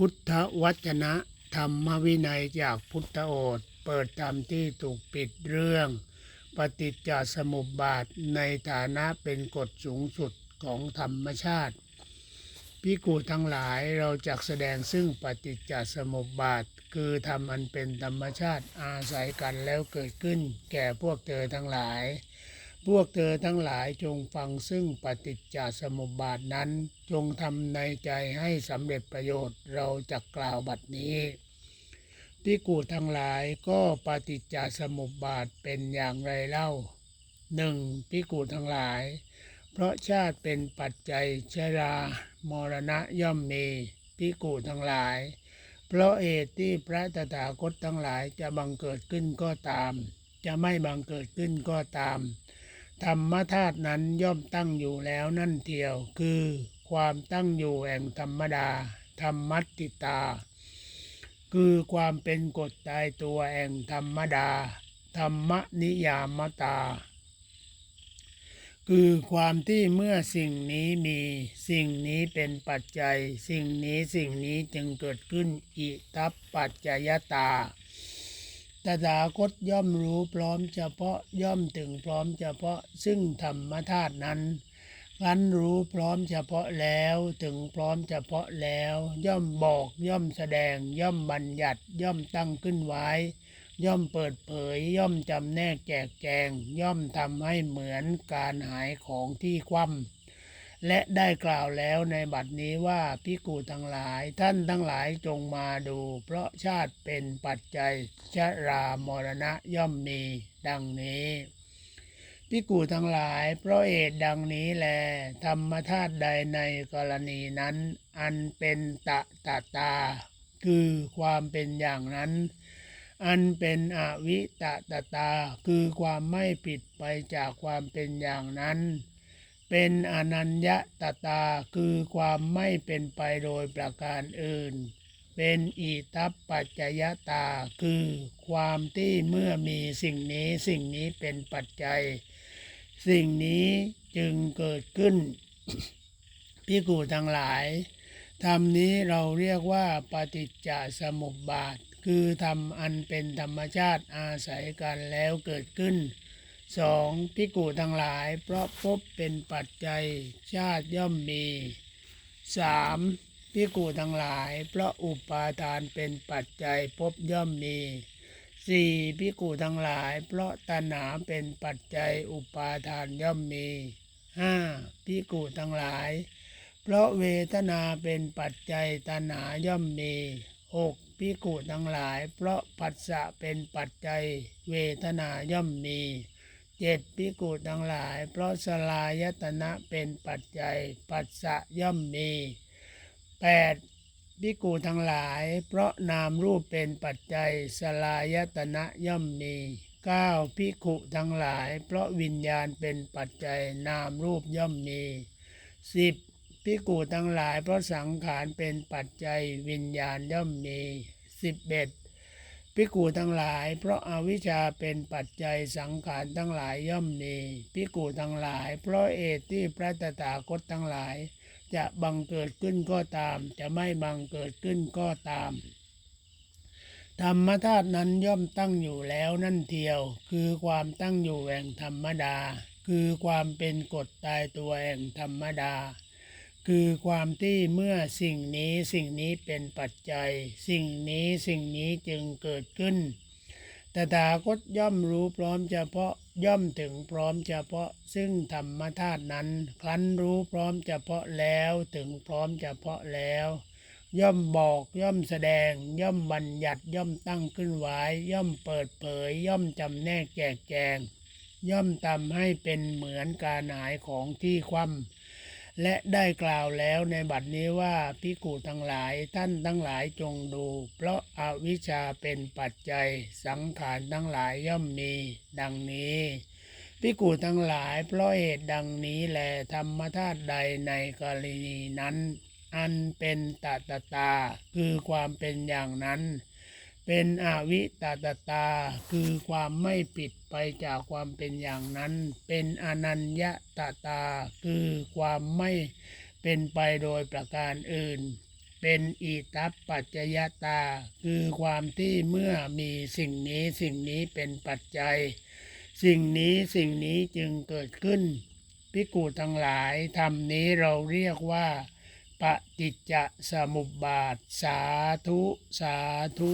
พุทธวจนะ ธรรมวินัยจากพุทธโอษเปิดธรรมที่ถูกปิดเรื่อง ปฏิจจสมุปบาทในฐานะเป็นกฎสูงสุดของธรรมชาติพิกูทั้งหลายเราจักแสดงซึ่งปฏิจจสมุปบาท คือธรรมอันเป็นธรรมชาติอาศัยกันแล้วเกิดขึ้น แก่พวกเธอทั้งหลาย พวกเธอทั้งหลายจงฟังซึ่งปฏิจจสมุปบาทนั้น จงทำในใจให้สำเร็จประโยชน์เราจะกล่าวบัดนี้พิกูทั้งหลายก็ปฏิจจสมุปบาทเป็นอย่างไรเล่าหนึ่งพิกูทั้งหลาย เพราะชาติเป็นปัจจัยชรามรณะย่อมมีพิกูทั้งหลาย เพราะเหตุที่พระตถาคตทั้งหลายจะบังเกิดขึ้นก็ตาม จะไม่บังเกิดขึ้นก็ตาม ธรรมธาตุนั้นย่อมตั้งอยู่แล้วนั่นเทียว คือความตั้งอยู่แห่งธรรมดา ธรรมัตติตา คือความเป็นกฎตายตัวแห่งธรรมดา ธรรมนิยามตา คือความที่เมื่อสิ่งนี้มีสิ่งนี้เป็นปัจจัย สิ่งนี้สิ่งนี้จึงเกิดขึ้นอิทัปปัจจยตา ตถาคตย่อมรู้พร้อมเฉพาะย่อมถึงพร้อมเฉพาะซึ่งธรรมธาตุนั้นรันรู้พร้อมเฉพาะแล้วถึงพร้อมเฉพาะแล้ว ย่อมบอกย่อมแสดง ย่อมบัญญัติย่อมตั้งขึ้นไว้ ย่อมเปิดเผย ย่อมจำแนกแจกแจง ย่อมทำให้เหมือนการหายของที่คว่ำ และได้กล่าวแล้วในบัดนี้ว่าพิกูทั้งหลาย ท่านทั้งหลายจงมาดู เพราะชาติเป็นปัจจัยชรามรณะย่อมมี ดังนี้พิกูทั้งหลาย เพราะเหตุดังนี้แล ธรรมธาตุใดในกรณีนั้น อันเป็นตะตะตา คือความเป็นอย่างนั้น อันเป็นอวิตะตะตา คือความไม่ผิดไปจากความเป็นอย่างนั้น เป็นอนัญญตตาคือความไม่เป็นไปโดยประการอื่น เป็นอิทัปปัจจยตา คือความที่เมื่อมีสิ่งนี้สิ่งนี้เป็นปัจจัย สิ่งนี้จึงเกิดขึ้นพิกูทั้งหลายธรรมนี้เราเรียกว่าปฏิจจสมุปบาท คือธรรมอันเป็นธรรมชาติอาศัยกันแล้วเกิดขึ้น สองพิกูทั้งหลาย เพราะพบเป็นปัจจัยชาติย่อมมีสามพิกูทั้งหลาย เพราะอุปาทานเป็นปัจจัยพบย่อมมีสี่พิกูทั้งหลาย เพราะตัณหาเป็นปัจจัยอุปาทานย่อมมีห้าพิกูทั้งหลาย เพราะเวทนาเป็นปัจจัยตัณหาย่อมมีหกพิกูทั้งหลาย เพราะปัสสะเป็นปัจจัยเวทนาย่อมมี เจ็ดพิกูทั้งหลาย เพราะสลายตนะเป็นปัจจัย ปัสสะย่อมมีแปดพิกูทั้งหลาย เพราะนามรูปเป็นปัจจัย สลายตนะย่อมมีเก้าพิกุทั้งหลาย เพราะวิญญาณเป็นปัจจัย นามรูปย่อมมีสิบพิกูทั้งหลาย เพราะสังขารเป็นปัจจัย วิญญาณย่อมมีสิบเอ็ด พิกูทั้งหลาย เพราะอาวิชชาเป็นปัจจัยสังขารทั้งหลายย่อมมีพิกูทั้งหลาย เพราะเอตที่พระตถาคตทั้งหลาย จะบังเกิดขึ้นก็ตาม จะไม่บังเกิดขึ้นก็ตาม ธรรมธาตุนั้นย่อมตั้งอยู่แล้วนั่นเทียว คือความตั้งอยู่แห่งธรรมดา คือความเป็นกฎตายตัวแห่งธรรมดา คือความที่เมื่อสิ่งนี้สิ่งนี้เป็นปัจจัย สิ่งนี้สิ่งนี้จึงเกิดขึ้น ตถาคตย่อมรู้พร้อมเฉพาะย่อมถึงพร้อมเฉพาะ ซึ่งธรรมธาตุนั้น ครั้นรู้พร้อมเฉพาะแล้วถึงพร้อมเฉพาะแล้ว ย่อมบอกย่อมแสดง ย่อมบัญญัติย่อมตั้งขึ้นไว้ย่อมเปิดเผย ย่อมจำแนกแจกแจง ย่อมทำให้เป็นเหมือนการหายของที่คว่ำ และได้กล่าวแล้วในบัดนี้ว่าพิกูทั้งหลายท่านทั้งหลายจงดู เพราะอาวิชชาเป็นปัจจัยสังขารทั้งหลายย่อมมี ดังนี้พิกูทั้งหลายเพราะเหตุดังนี้แลธรรมธาตุใดในกรณีนั้น อันเป็นตตตา คือความเป็นอย่างนั้น เป็นอวิตตตา คือความไม่ผิดไปจากความเป็นอย่างนั้น เป็นอนัญญตตา คือความไม่เป็นไปโดยประการอื่น เป็นอิทัปปัจจยตา คือความที่เมื่อมีสิ่งนี้สิ่งนี้เป็นปัจจัย สิ่งนี้สิ่งนี้จึงเกิดขึ้นพิกูทั้งหลายธรรมนี้เราเรียกว่าปฏิจจสมุปบาท สาธุ สาธุ